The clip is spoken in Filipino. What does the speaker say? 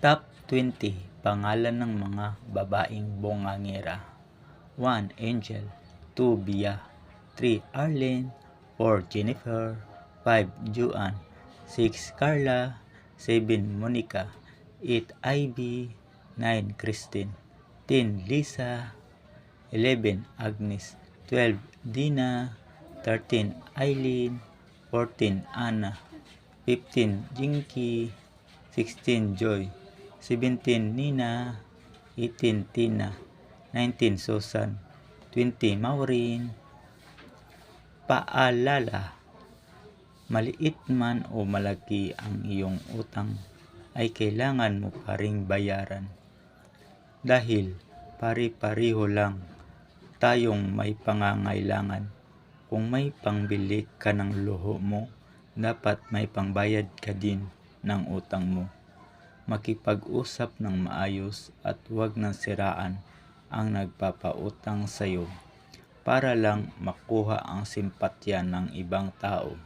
Top 20 Pangalan ng mga babaeng bongangera 1. Angel 2. Bia 3. Arlene 4. Jennifer 5. Joanne 6. Carla 7. Monica 8. Ivy 9. Christine 10. Lisa 11. Agnes 12. Dina 13. Eileen 14. Anna 15. Jinky 16. Joy 17. Nina 18. Tina 19. Susan 20. Maureen Paalala Maliit man o malaki ang iyong utang ay kailangan mo pa ring bayaran. Dahil pari-pariho lang tayong may pangangailangan. Kung may pangbili ka ng luho mo, dapat may pangbayad ka din ng utang mo. Makipag-usap ng maayos at huwag nang siraan ang nagpapautang sa'yo para lang makuha ang simpatya ng ibang tao.